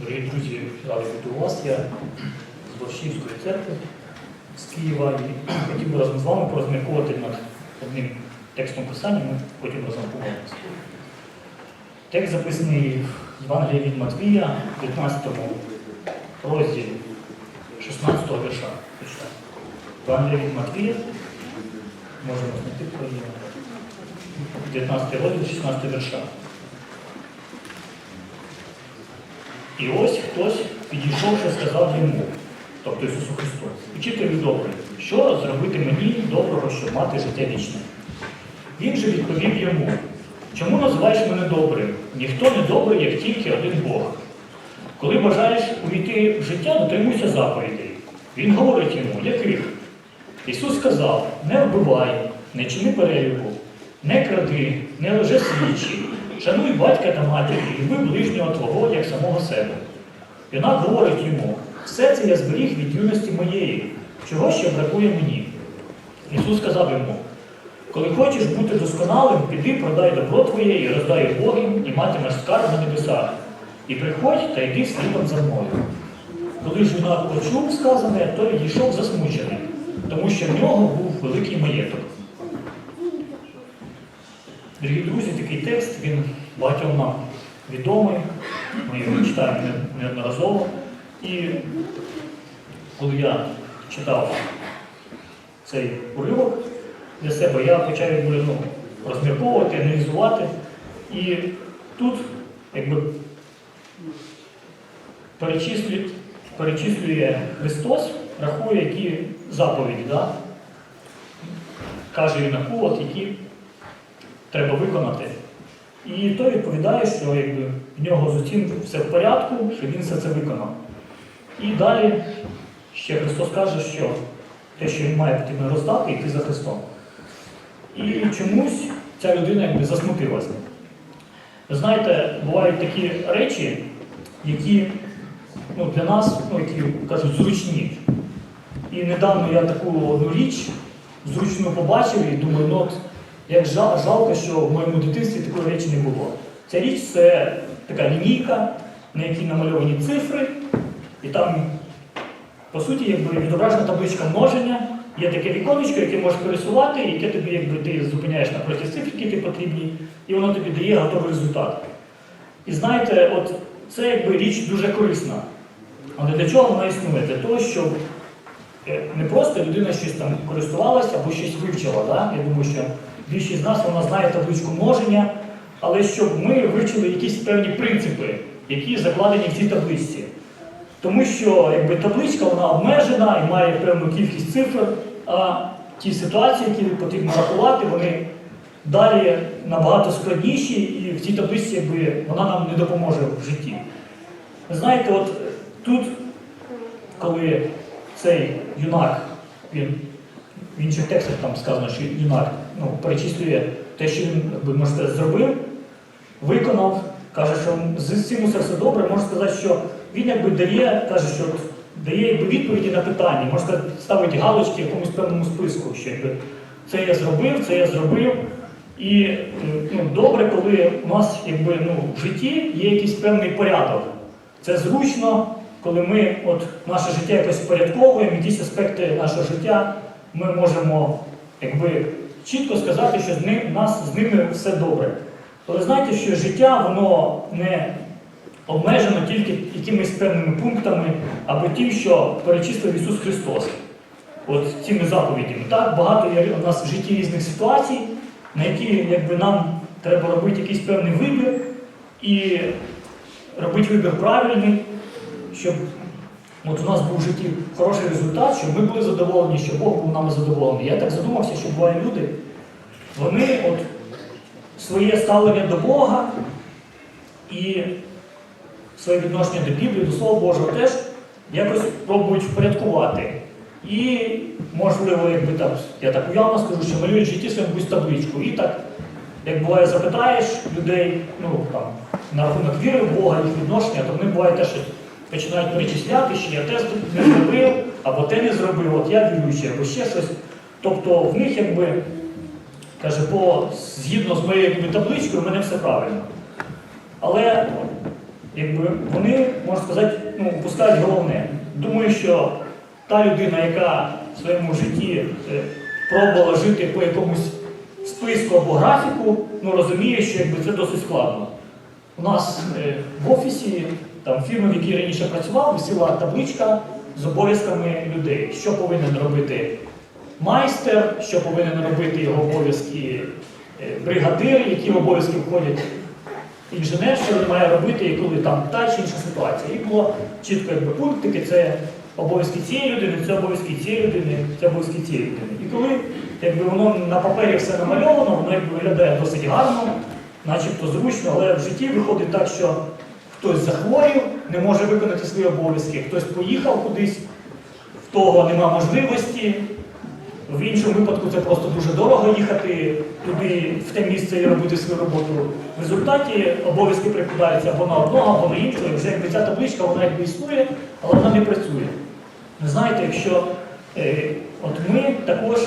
Дорогі друзі, радий бути у вас. Я з Борщівської церкви з Києва і хотів би разом з вами порозмірковувати над одним текстом писання, ми потім разом помолимося. Текст записаний в Євангелії від Матвія, 15 розділі 16 вірша. Євангелія від Матвія, можемо знайти про 19 розділ, 16 вірша. І ось хтось, підійшовши, сказав йому, тобто Ісусу Христу, учителю добрий, що зробити мені доброго, щоб мати життя вічне? Він же відповів йому, чому називаєш мене добрим? Ніхто не добрий, як тільки один Бог. Коли бажаєш увійти в життя, дотримуйся заповідей. Він говорить йому, яких? Ісус сказав: не вбивай, не чини перелюбу, не кради, не лже свічі, шануй батька та матір, і люби ближнього твого, як самого себе. Юнак говорить йому, все це я зберіг від юності моєї, чого ще бракує мені. Ісус сказав йому, коли хочеш бути досконалим, піди продай добро твоє і роздай убогим, і матимеш скарб на небесах. І приходь та йди слідом за мною. Коли ж юнак почув сказане, то відійшов засмучений, тому що в нього був великий маєток. Дорогі друзі, такий текст, він багатьом нам відомий, ми його читаємо неодноразово. І коли я читав цей уривок для себе, я почав якби, ну, розмірковувати, аналізувати. І тут якби перечислює, перечислює Христос, рахує, які заповіді, да? каже юнаку, от які треба виконати. І той відповідає, що якби, в нього з усім все в порядку, що він все це виконав. І далі ще Христос каже, що те, що він має потрібно роздати, йти за Христом. І чомусь ця людина якби засмутилася. Ви знаєте, бувають такі речі, які ну, для нас, ну, які кажуть, зручні. І недавно я таку одну річ зручно побачив і думаю, ну от як жалко, що в моєму дитинстві такої речі не було. Ця річ це така лінійка, на якій намальовані цифри, і там, по суті, якби відображена табличка множення. Є таке віконечко, яке можеш пересувати, яке тобі, якби ти зупиняєш напроти цифр, які ти потрібні, і воно тобі дає готовий результат. І знаєте, от це якби річ дуже корисна. Але для чого вона існує? Для того, щоб не просто людина щось там користувалася або щось вивчила. Да? Я думаю, що більшість з нас вона знає табличку множення, але щоб ми вивчили якісь певні принципи, які закладені в цій табличці. Тому що якби, табличка вона обмежена і має певну кількість цифр, а ті ситуації, які потрібно рахувати, вони далі набагато складніші, і в цій табличці якби, вона нам не допоможе в житті. Ви знаєте, от тут, коли цей юнак, він в інших текстах там сказано, що юнак ну, перечислює те, що він, якби, може сказати, зробив, виконав, каже, що з цим усе все добре, може сказати, що він якби дає, каже, що дає якби, відповіді на питання, може сказати, ставить галочки в якомусь певному списку, що якби, це я зробив, це я зробив. І е, ну, добре, коли у нас якби, ну, в житті є якийсь певний порядок. Це зручно, коли ми от, наше життя якось впорядковуємо, якісь аспекти нашого життя ми можемо якби, чітко сказати, що з ним, нас з ними все добре. Але знаєте, що життя воно не обмежено тільки якимись певними пунктами або тим, що перечислив Ісус Христос. От цими заповідями. Так, багато є у нас в житті різних ситуацій, на які якби, нам треба робити якийсь певний вибір і робити вибір правильний, щоб от у нас був в житті хороший результат, щоб ми були задоволені, щоб Бог був нами задоволений. Я так задумався, що бувають люди, вони от своє ставлення до Бога і своє відношення до Біблії, до Слова Божого теж якось пробують впорядкувати. І, можливо, якби там, я так уявно скажу, що малюють в житті своєму якусь табличку. І так, як буває, запитаєш людей, ну там, на рахунок віри в Бога, їх відношення, то вони буває теж починають перечисляти, що я те не зробив, або те не зробив, от я віруючий, або ще щось. Тобто в них якби каже, по, згідно з моєю якби, табличкою, в мене все правильно. Але якби вони, можна сказати, ну, упускають головне. Думаю, що та людина, яка в своєму житті е, пробувала жити по якомусь списку або графіку, ну розуміє, що якби це досить складно. У нас е, в офісі, там фірми, в якій раніше працював, висіла табличка з обов'язками людей, що повинен робити майстер, що повинен робити його обов'язки е, бригадир, які в обов'язки входять інженер, що він має робити, і коли там та чи інша ситуація. І було чітко якби пунктики, це обов'язки цієї людини, це обов'язки цієї людини, це обов'язки цієї людини. І коли якби воно на папері все намальовано, воно якби виглядає досить гарно, начебто зручно, але в житті виходить так, що хтось захворів, не може виконати свої обов'язки, хтось поїхав кудись, в того нема можливості. В іншому випадку це просто дуже дорого їхати туди, в те місце і робити свою роботу. В результаті обов'язки прикладаються або на одного, або на іншого. Вже якби ця табличка вона якби існує, але вона не працює. Ви знаєте, якщо е, от ми також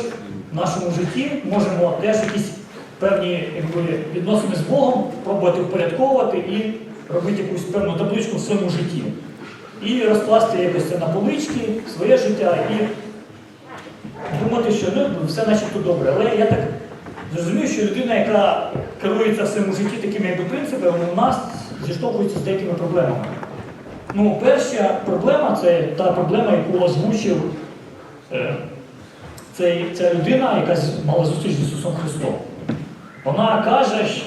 в нашому житті можемо теж якісь певні якби, відносини з Богом пробувати впорядковувати і робити якусь певну табличку в своєму житті. І розкласти якось це на полички, своє життя і думати, що ну, все начебто добре. Але я так зрозумів, що людина, яка керується в своєму житті такими якби, принципами, у нас зіштовхується з деякими проблемами. Ну, перша проблема це та проблема, яку озвучив е, цей, ця людина, яка мала зустріч з Ісусом Христом. Вона каже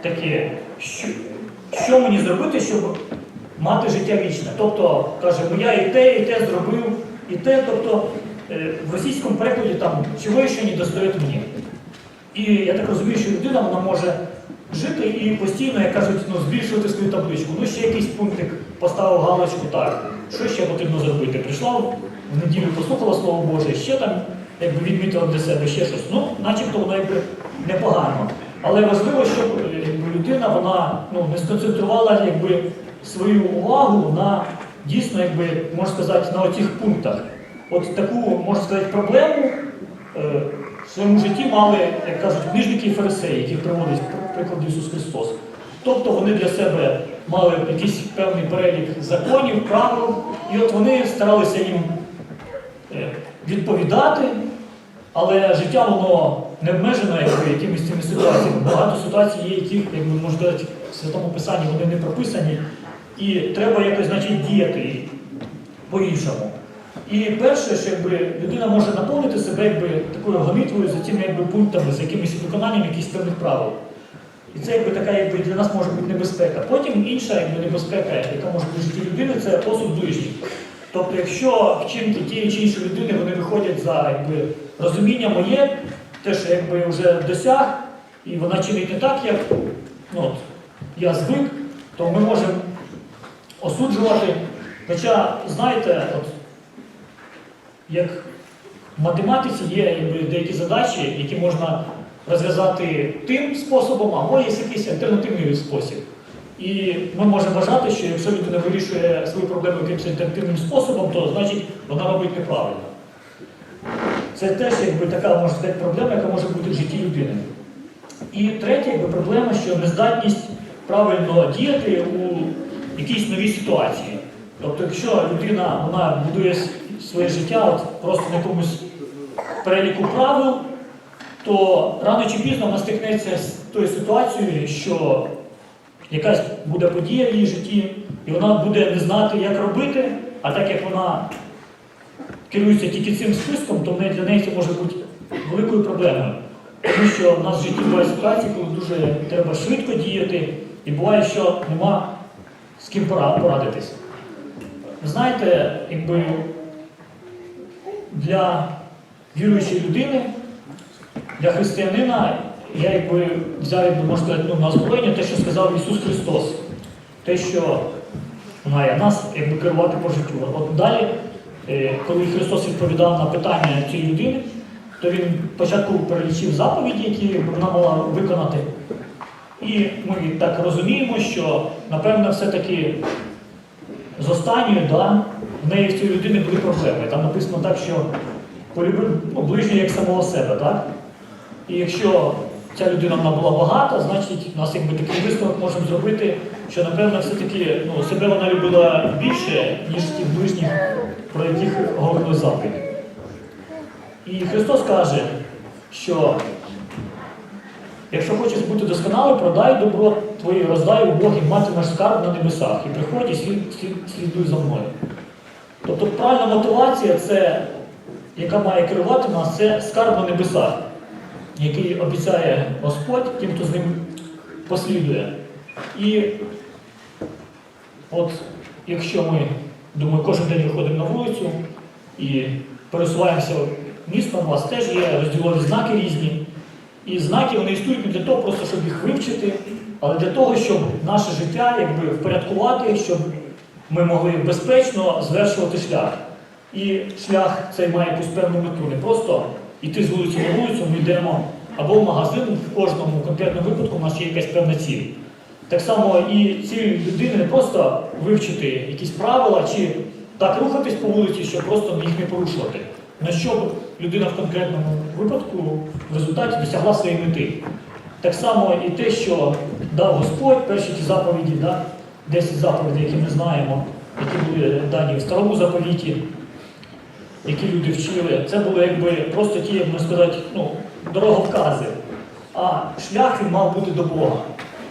таке, що, що мені зробити, щоб мати життя вічне. Тобто, каже, «Ну, я і те, і те зробив, і те. Тобто, е, в російському перекладі там чого ще не достає мені. І я так розумію, що людина вона може жити і постійно, як кажуть, ну, збільшувати свою табличку. Ну, ще якийсь пунктик поставив галочку, так, що ще потрібно зробити? Прийшла в неділю, послухала Слово Боже, ще там якби відмітила для себе ще щось. Ну, начебто воно якби непогано. Але важливо, щоб е, якби, людина вона ну, не сконцентрувала якби, свою увагу на дійсно, якби, можна сказати, на оцих пунктах. От таку, можна сказати, проблему е, в своєму житті мали, як кажуть, книжники і фарисеї, яких приводить приклад Ісус Христос. Тобто вони для себе мали якийсь певний перелік законів, правил, і от вони старалися їм е, відповідати, але життя воно не обмежено якби, якимись цими ситуаціями. Багато ситуацій є, яких, як би можна сказати, в Святому Писанні вони не прописані, і треба якось значить, діяти по-іншому. І перше, що якби, людина може наповнити себе якби, такою гонитвою за цими якби, пунктами, за якимось виконанням якихось певних правил. І це якби, така якби, для нас може бути небезпека. Потім інша якби, небезпека, яка може бути в житті людини, це осуд ближніх. Тобто, якщо вчинки тієї чи іншої людини вони виходять за якби, розуміння моє, те, що якби вже досяг, і вона чинить не так, як ну, от, я звик, то ми можемо осуджувати. Хоча, знаєте, от, як в математиці є якби, деякі задачі, які можна розв'язати тим способом, або є якийсь альтернативний спосіб. І ми можемо вважати, що якщо людина вирішує свою проблему якимось альтернативним способом, то значить вона робить неправильно. Це теж якби, така можна сказати, проблема, яка може бути в житті людини. І третя якби, проблема, що нездатність правильно діяти у якійсь новій ситуації. Тобто, якщо людина вона будує своє життя от, просто на якомусь переліку правил, то рано чи пізно вона стикнеться з тою ситуацією, що якась буде подія в її житті, і вона буде не знати, як робити, а так як вона керується тільки цим списком, то для неї це може бути великою проблемою. Тому що в нас в житті бувають ситуації, коли дуже треба швидко діяти, і буває, що нема з ким пора- порадитись. Знаєте, якби для віруючої людини, для християнина, я якби взяв, якби, можна сказати, ну, на озброєння те, що сказав Ісус Христос. Те, що має нас якби, керувати по життю. От далі, коли Христос відповідав на питання цієї людини, то він спочатку перелічив заповіді, які вона мала виконати. І ми так розуміємо, що, напевно, все-таки з останньою, да, в неї в цій людини були проблеми. Там написано так, що полюбив ну, ближнього як самого себе, так? І якщо ця людина вона була багата, значить, у нас якби такий висновок можемо зробити, що напевно все-таки ну, себе вона любила більше, ніж тих ближніх, про яких говорили заповіді. І Христос каже, що якщо хочеш бути досконалий, продай добро твоє, роздай у Бога і матимеш скарб на небесах. І приходь і слід, слід, слідуй за мною. Тобто правильна мотивація, це, яка має керувати нас, це скарб на небесах, який обіцяє Господь тим, хто з ним послідує. І от якщо ми, думаю, кожен день виходимо на вулицю і пересуваємося містом, у вас теж є розділові знаки різні. І знаки вони існують не для того, просто щоб їх вивчити, але для того, щоб наше життя якби впорядкувати, щоб ми могли безпечно звершувати шлях. І шлях цей має якусь певну мету. Не просто йти з вулиці на вулицю, ми йдемо або в магазин, в кожному конкретному випадку у нас є якась певна ціль. Так само і ціль людини не просто вивчити якісь правила чи так рухатись по вулиці, щоб просто їх не порушувати. На що людина в конкретному випадку в результаті досягла своєї мети. Так само і те, що дав Господь, перші ті заповіді, да, 10 заповідей, які ми знаємо, які були дані в старому заповіті, які люди вчили, це були якби просто ті, як можна сказати, ну, дороговкази. А шлях він мав бути до Бога.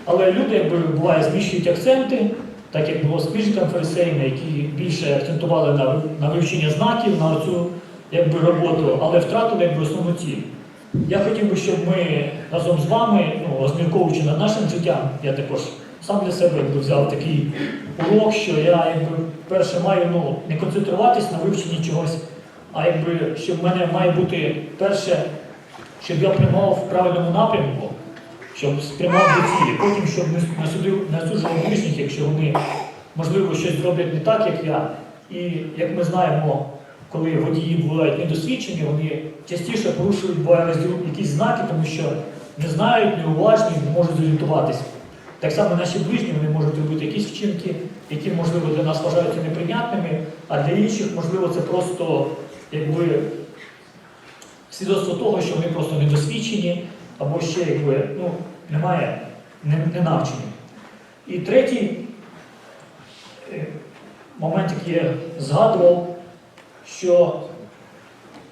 Але люди, якби буває, зміщують акценти, так як було з книжками фарисеями, які більше акцентували на, на вивчення знаків, на цю якби, роботу, але втратили якби, основну ціль. Я хотів би, щоб ми разом з вами, ну, розмірковуючи над нашим життям, я також сам для себе якби, взяв такий урок, що я якби, перше маю ну, не концентруватись на вивченні чогось, а якби, щоб в мене має бути перше, щоб я прямував в правильному напрямку, щоб спрямував до цілі, потім, щоб не, не судив, не осуджував ближніх, якщо вони, можливо, щось зроблять не так, як я. І як ми знаємо, коли водії бувають недосвідчені, вони частіше порушують буває якісь знаки, тому що не знають, неуважні, не можуть зорієнтуватися. Так само наші ближні вони можуть робити якісь вчинки, які, можливо, для нас вважаються неприйнятними, а для інших, можливо, це просто якби свідоцтво того, що вони просто недосвідчені, або ще якби, ну, немає, не, не навчені. І третій е, момент, який я згадував, що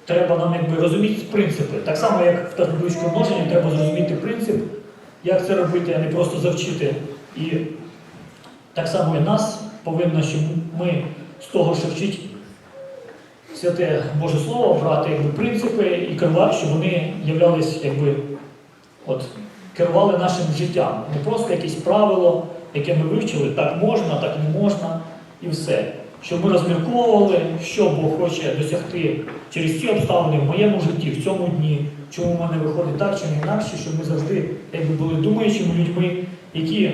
треба нам якби розуміти принципи. Так само, як в табличку множення, треба зрозуміти принцип, як це робити, а не просто завчити. І так само і нас повинно, щоб ми з того, що вчить святе Боже Слово, брати якби, принципи і керувати, щоб вони являлись, якби, от, керували нашим життям. Не просто якесь правило, яке ми вивчили, так можна, так не можна, і все. Щоб ми розмірковували, що Бог хоче досягти через ці обставини в моєму житті, в цьому дні, чому в мене виходить так чи не інакше, щоб ми завжди якби, були думаючими людьми, які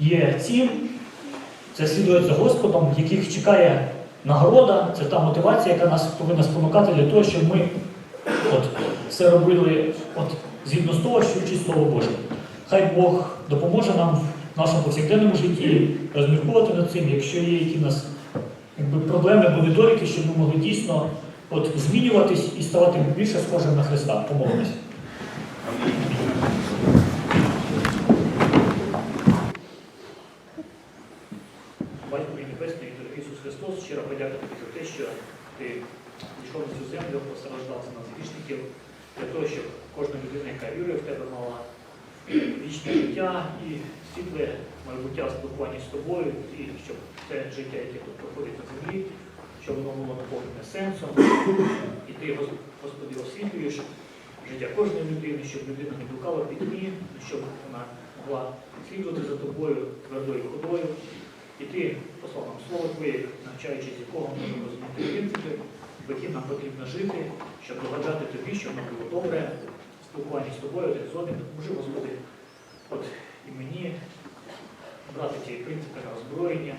є цим, це слідує за Господом, яких чекає нагорода, це та мотивація, яка нас повинна спонукати для того, щоб ми от, все робили от, згідно з того, що вчить Слово Боже. Хай Бог допоможе нам в нашому повсякденному житті розмірковувати над цим, якщо є які нас якби, проблеми або недоліки, щоб ми могли дійсно от, змінюватись і ставати більше схожим на Христа. Помолимось. Батько і Небесний, дорогий Ісус Христос, щиро подяка тобі за те, що ти пішов на цю землю, постраждав за нас грішників, для того, щоб кожна людина, яка вірує в тебе, мала вічне життя і світле майбуття в спілкуванні з тобою, і щоб це життя, яке тут проходить на землі, щоб воно було наповнене сенсом. І ти, Гос- Господи, освітлюєш життя кожної людини, щоб людина не блукала в пітьмі, щоб вона могла слідувати за тобою твердою ходою. І ти послав нам слово Твоє, навчаючись якого ми можемо розуміти принципи, по яким нам потрібно жити, щоб догоджати тобі, щоб нам було добре в спілкуванні з тобою, один з одним. Допоможи, от і мені брати ті принципи на озброєння,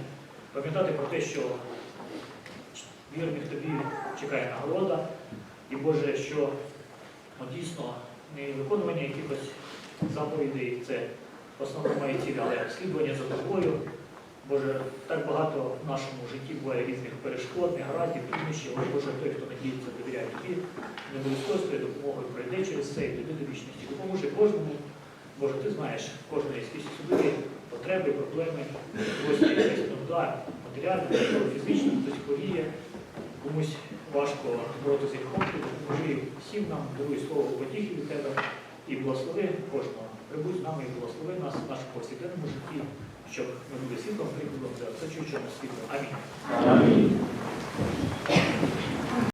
пам'ятати про те, що вірних тобі чекає нагорода, і Боже, що ну, дійсно не виконування якихось заповідей, це основна моя ціль, але слідування за тобою Боже, так багато в нашому житті буває різних перешкод, негараздів, труднощів, але Боже, той, хто надіється, довіряє тобі, не обов'язково з допомогою пройде через це і дойде до вічності. Допоможи кожному. Боже, ти знаєш кожної якісь особливі потреби, проблеми, ось є якась нуда, матеріальна, фізична, хтось хворіє, комусь важко боротися з гріхом, допоможи всім нам, даруй слово потіхи від тебе і благослови кожного. Прибудь з нами і благослови нас в нашому повсякденному житті, щоб ми були світлом, прикладом для оточуючого світу. Амінь. Амінь.